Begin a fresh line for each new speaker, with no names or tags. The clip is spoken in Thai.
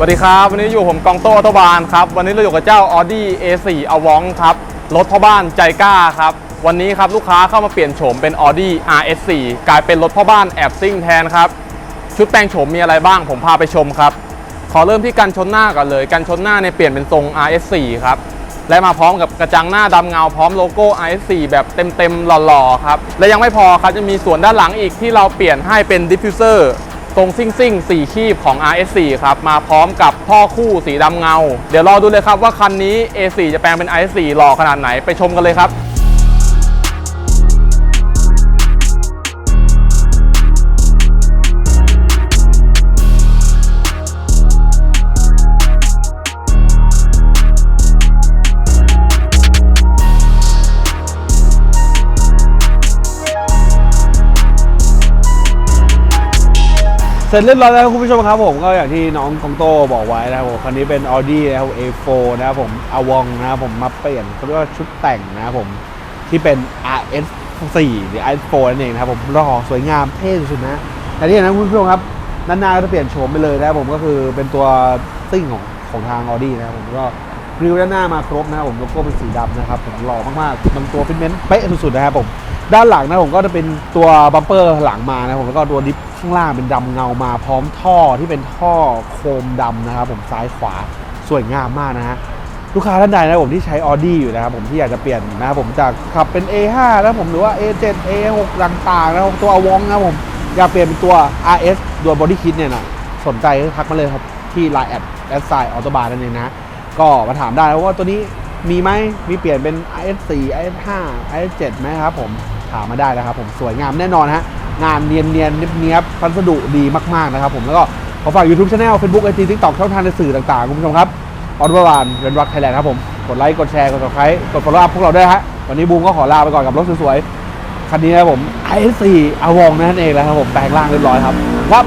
สวัสดีครับ วันนี้อยู่ผมกองโต้ออโตบานครับ วันนี้เราอยู่กับเจ้า Audi A4 a v o n ครับ รถพ่อบ้านใจกล้าครับ วันนี้ครับลูกค้าเข้ามาเปลี่ยนโฉมเป็น Audi RS4 กลายเป็นรถพ่อบ้านแอบซิ่งแทนครับ ชุดแต่งโฉมมีอะไรบ้างผมพาไปชมครับ ขอเริ่มที่กันชนหน้าก่อนเลยกันชนหน้าเนี่ยเปลี่ยนเป็นทรง RS4 ครับ และมาพร้อมกับกระจังหน้าดำเงาพร้อมโลโก้ RS4 แบบเต็มๆหล่อๆครับ และยังไม่พอครับจะมีส่วนด้านหลังอีกที่เราเปลี่ยนให้เป็นดิฟฟิวเซอร์ ทรงซิ่งซิ่ง4คีบของ RS4 ครับ มาพร้อมกับท่อคู่สีดำเงา เดี๋ยวรอดูเลยครับว่าคันนี้ A4 จะแปลงเป็น RS4 หล่อขนาดไหนไปชมกันเลยครับ
เสร็จเรียบร้อยแล้วคุณผู้ชมครับผมก็อย่างที่น้องกองโตบอกไว้นะครับผมคันนี้เป็น Audi นะครับ A4 นะครับผมอวองนะครับผมมาเปลี่ยนเขาเรียกว่าชุดแต่งนะครับผมที่เป็น RS4 หรือ RS4 นั่นเองนะครับผมหล่อสวยงามเท่สุดๆนะแต่ที่อย่างนั้นคุณผู้ชมครับด้านหน้าก็จะเปลี่ยนโฉมไปเลยนะครับผมก็คือเป็นตัวซิ่งของของทาง Audi นะครับผมก็ริวด้านหน้ามาครบนะครับผมโลโก้เป็นสีดำนะครับผมหล่อมากๆมันตัวฟิตเมนต์เป๊ะสุดๆนะครับผม ด้านหลังนะผมก็จะเป็นตัวบัมเปอร์หลังมานะผมแล้วก็ตัวดิฟข้างล่างเป็นดำเงามาพร้อมท่อที่เป็นท่อโคมดำนะครับผมซ้ายขวาสวยงามมากนะฮะลูกค้าท่านใดนะผมที่ใช้ Audi อยู่นะครับผมที่อยากจะเปลี่ยนนะครับผมจากขับเป็น A5 แล้วผมหรือว่า A7 A6 ต่างๆนะตัวอวองนะผมอยากเปลี่ยนเป็นตัว RS ตัว Body Kit เนี่ยนะสนใจก็ทักมาเลยครับที่ Line แอดแอดไซน์ออโตบาร์นั่นเองนะ ก็มาถามได้ว่าตัวนี้มีไหมมีเปลี่ยนเป็น IS4 IS5 IS7 ไหมครับผม ถามมาได้นะครับผมสวยงามแน่นอนฮะงานเนียนเนียนเนียบพัสดุดีมากๆนะครับผมแล้วก็ขอฝาก YouTube Channel Facebook IG TikTok ช่องทางในสื่อต่างๆ คุณผู้ชมครับออร์บาร์เรนรักไทยแลนด์ครับผม กดไลค์กดแชร์กด subscribe กด follow up พวกเราด้วยฮะวันนี้บูมก็ขอลาไปก่อนกับรถสวยๆคันนี้นะผม IS4 อวองนั่นเองแล้วครับผมแปลงร่างเรียบร้อยครับครับ